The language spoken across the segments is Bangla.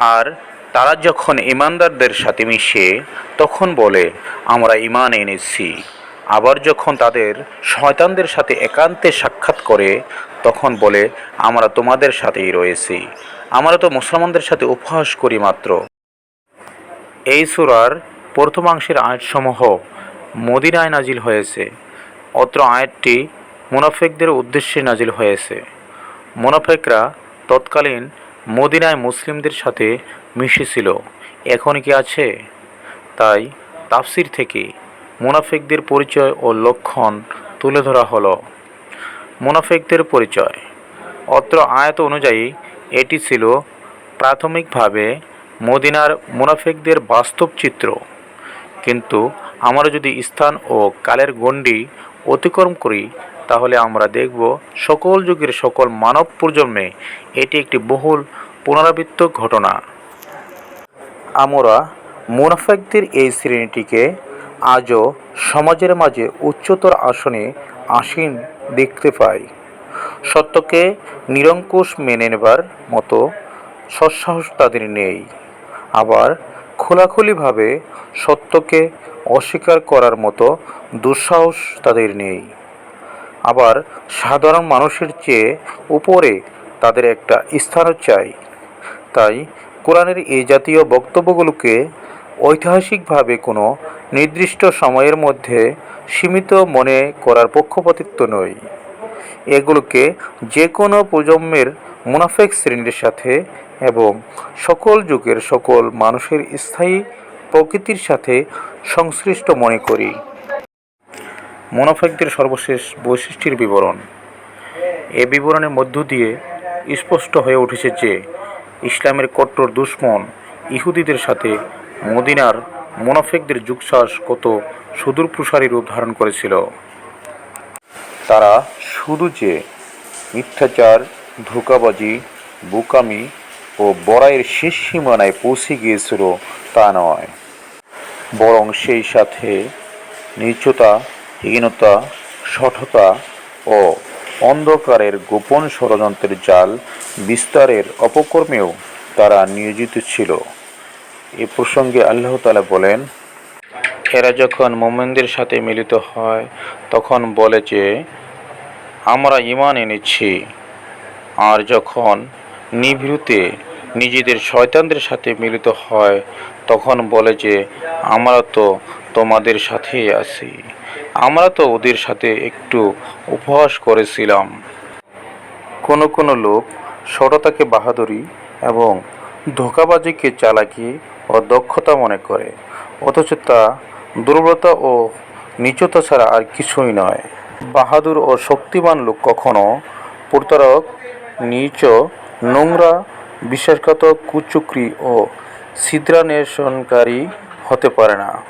আর তারা যখন ইমানদারদের সাথে মিশে, তখন বলে, আমরা ইমান এনেছি। আবার যখন তাদের শয়তানদের সাথে একান্তে সাক্ষাৎ করে, তখন বলে, আমরা তোমাদের সাথেই রয়েছি। আমরা তো মুসলমানদের সাথে উপহাস করি মাত্র। এই সুরার প্রথমাংশের আয়াতসমূহ মদিনায় নাজিল হয়েছে। অত্র আয়াতটি মুনাফেকদের উদ্দেশ্যে নাজিল হয়েছে। মুনাফেকরা তৎকালীন মদিনায় মুসলিমদের সাথে মিশেছিল এখন কি আছে? তাই তাফসির থেকে মুনাফেকদের পরিচয় ও লক্ষণ তুলে ধরা হলো। মুনাফেকদের পরিচয়। অত্র আয়াত অনুযায়ী এটি ছিল প্রাথমিকভাবে মদিনার মুনাফেকদের বাস্তব চিত্র। কিন্তু আমরা যদি স্থান ও কালের গণ্ডি অতিক্রম করি, তাহলে আমরা দেখব সকল যুগের সকল মানব প্রজন্মে এটি একটি বহুল পুনরাবৃত্ত ঘটনা। আমরা মুনাফেকদের এই শ্রেণীটিকে আজও সমাজের মাঝে উচ্চতর আসনে আসীন দেখতে পাই। সত্যকে নিরঙ্কুশ মেনে নেবার মতো সৎসাহস তাদের নেই। আবার খোলাখুলিভাবে সত্যকে অস্বীকার করার মতো দুঃসাহস তাদের নেই। আবার সাধারণ মানুষের চেয়ে উপরে তাদের একটা স্থানও চাই। তাই কোরআনের এই জাতীয় বক্তব্যগুলোকে ঐতিহাসিকভাবে কোনো নির্দিষ্ট সময়ের মধ্যে সীমিত মনে করার পক্ষপাতিত্ব নয়। এগুলোকে যে কোনো প্রজন্মের মুনাফেক শ্রেণির সাথে এবং সকল যুগের সকল মানুষের স্থায়ী প্রকৃতির সাথে সংশ্লিষ্ট মনে করি। মুনাফেকদের সর্বশেষ বৈশিষ্ট্যের বিবরণ। এ বিবরণের মধ্য দিয়ে স্পষ্ট হয়ে উঠেছে যে, ইসলামের কট্টর দুশ্মন ইহুদিদের সাথে মদিনার মুনাফেকদের যুগশ্বাস কত সুদূর প্রসারী রূপ ধারণ করেছিল। তারা শুধু যে মিথ্যাচার, ধোকাবাজি, বোকামি ও বড়াইয়ের শেষ সীমানায় পৌঁছে গিয়েছিল তা নয়। বরং সেই সাথে নিচতা, হীনতা সঠতা ও অন্ধকারের গোপন ষড়যন্ত্রের জাল বিস্তারের অপকর্মেও তারা নিয়োজিত ছিল। এ প্রসঙ্গে আল্লাহ তালা বলেন, এরা যখন মোমেনদের সাথে মিলিত হয়, তখন বলে যে, আমরা ইমান এনেছি। আর যখন নিভৃতে নিজেদের শয়তানদের সাথে মিলিত হয়, তখন বলে যে, আমরা তো তোমাদের সাথেই আছি। আমরা তো ওদের সাথে একটু উপহাস করেছিলাম। কোনো কোনো লোক সরতাকে বাহাদুরি এবং ধোকাবাজিকে চালাকি ও দক্ষতা মনে করে, অথচ তা দুর্বলতা ও নিচতা ছাড়া আর কিছুই নয়। বাহাদুর ও শক্তিমান লোক কখনো প্রতারক, নিচ, নোংরা বিশ্বাসঘাতক কুচুকরি ও ছিদ্রান্বেষণকারী হতে পারে না।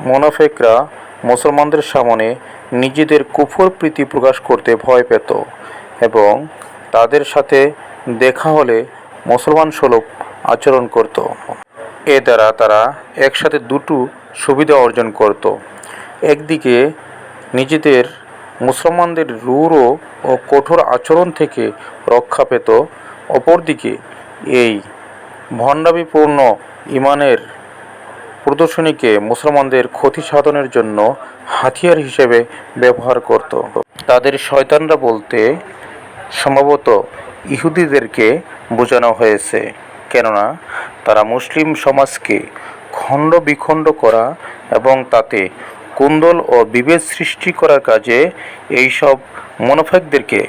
মোনাফেকরা মুসলমানদের সামনে নিজেদের কুফর প্রীতি প্রকাশ করতে ভয় পেত এবং তাদের সাথে দেখা হলে মুসলমান সুলভ আচরণ করত। এ দ্বারা তারা একসাথে দুটো সুবিধা অর্জন করত। একদিকে নিজেদের মুসলমানদের রূঢ় ও কঠোর আচরণ থেকে রক্ষা পেত অপরদিকে এই ভণ্ডামিপূর্ণ ইমানের প্রদর্শনীকে মুসলমানদের ক্ষতি সাধনের জন্য হাতিয়ার হিসেবে ব্যবহার করত। তাদের শয়তানরা বলতে সম্ভবত ইহুদিদেরকে বোঝানো হয়েছে, কেননা তারা মুসলিম সমাজকে খণ্ড বিখণ্ড করা এবং তাতে কুন্দল ও বিভেদ সৃষ্টি করার কাজে এইসব মোনাফেকদেরকে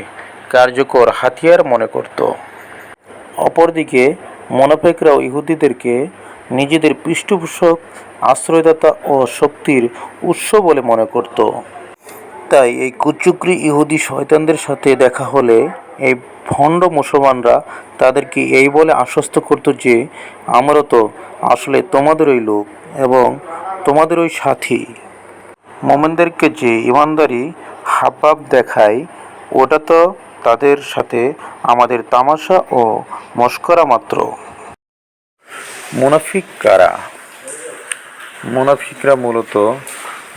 কার্যকর হাতিয়ার মনে করত। অপরদিকে মোনাফেকরাও ইহুদিদেরকে নিজেদের পৃষ্ঠপোষক, আশ্রয়দাতা ও শক্তির উৎস বলে মনে করত। তাই এই কুচুকরি ইহুদি শয়তানদের সাথে দেখা হলে এই ভণ্ড মুসলমানরা তাদেরকে এই বলে আশ্বস্ত করত যে, আমরা তো আসলে তোমাদেরই লোক এবং তোমাদের ওই সাথী। মোমেনদেরকে যে ইমানদারি হাবভাব দেখায়, ওটা তো তাদের সাথে আমাদের তামাশা ও মস্করা মাত্র। মুনাফিক কারা মুনাফিকরা মূলত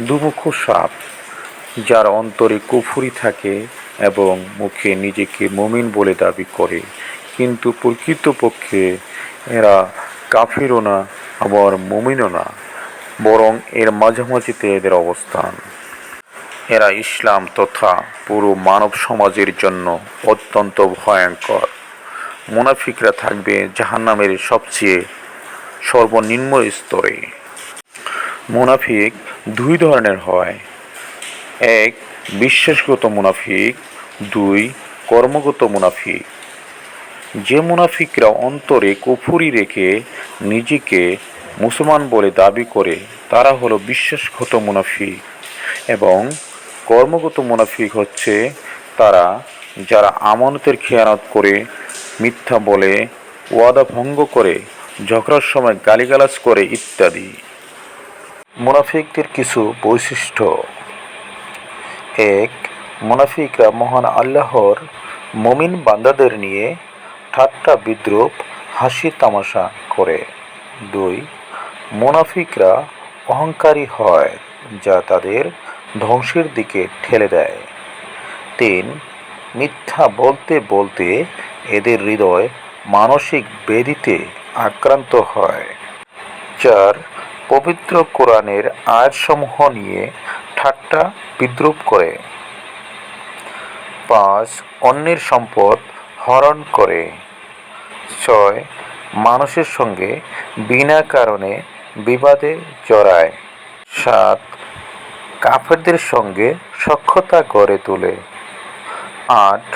দুমুখ সাপ, যার অন্তরে কুফুরি থাকে এবং মুখে নিজেকে মুমিন বলে দাবি করে। কিন্তু প্রকৃতপক্ষে এরা কাফিরও না, আবার মুমিনও না, বরং এর মাঝামাঝিতে এদের অবস্থান। এরা ইসলাম তথা পুরো মানব সমাজের জন্য অত্যন্ত ভয়ঙ্কর। মুনাফিকরা থাকবে জাহান্নামের সবচেয়ে সর্বনিম্ন স্তরে। মুনাফিক দুই ধরনের হয়। এক, বিশ্বাসগত মুনাফিক। দুই, কর্মগত মুনাফিক। যে মুনাফিকরা অন্তরে কুফুরি রেখে নিজেকে মুসলমান বলে দাবি করে, তারা হলো বিশ্বাসগত মুনাফিক এবং কর্মগত মুনাফিক হচ্ছে তারা যারা আমানতের খেয়ানত করে, মিথ্যা বলে, ওয়াদা ভঙ্গ করে, ঝগড়ার সময় গালিগালাজ করে ইত্যাদি। মুনাফিকদের কিছু বৈশিষ্ট্য। এক, মুনাফিকরা মহান আল্লাহর মমিন বান্দাদের নিয়ে ঠাট্টা বিদ্রুপ, হাসি তামাশা করে। দুই, মুনাফিকরা অহংকারী হয়, যা তাদের ধ্বংসের দিকে ঠেলে দেয়। তিন, মিথ্যা বলতে বলতে এদের হৃদয় মানসিক বেদিতে আক্রান্ত হয়। চার, পবিত্র কোরআনের আয়াতসমূহ নিয়ে ঠাট্টা বিদ্রুপ করে। পাঁচ, অন্যের সম্পদ হরণ করে। ছয়, মানুষের সঙ্গে বিনা কারণে বিবাদে জড়ায়। সাত কাফেরদের সঙ্গে সখ্যতা গড়ে তোলে। আট,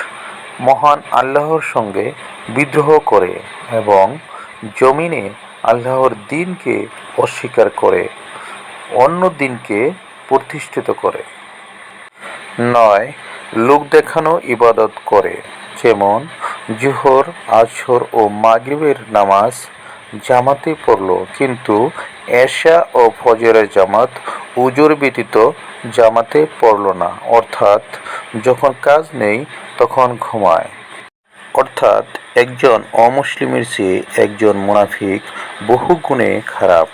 মহান আল্লাহর সঙ্গে বিদ্রোহ করে এবং জমিনে আল্লাহর দিনকে অস্বীকার করে, অন্য দিনকে প্রতিষ্ঠিত করে। নয়, লোক দেখানো ইবাদত করে, যেমন জুহর আছর ও মাগরিবের নামাজ জামাতে পড়ল, কিন্তু এশা ও ফজরের জামাত উজোর ব্যতীত জামাতে পড়ল না, অর্থাৎ যখন কাজ নেই তখন ঘুমায়। অর্থাৎ একজন অমুসলিমের চেয়ে একজন মুনাফিক বহু গুণে খারাপ।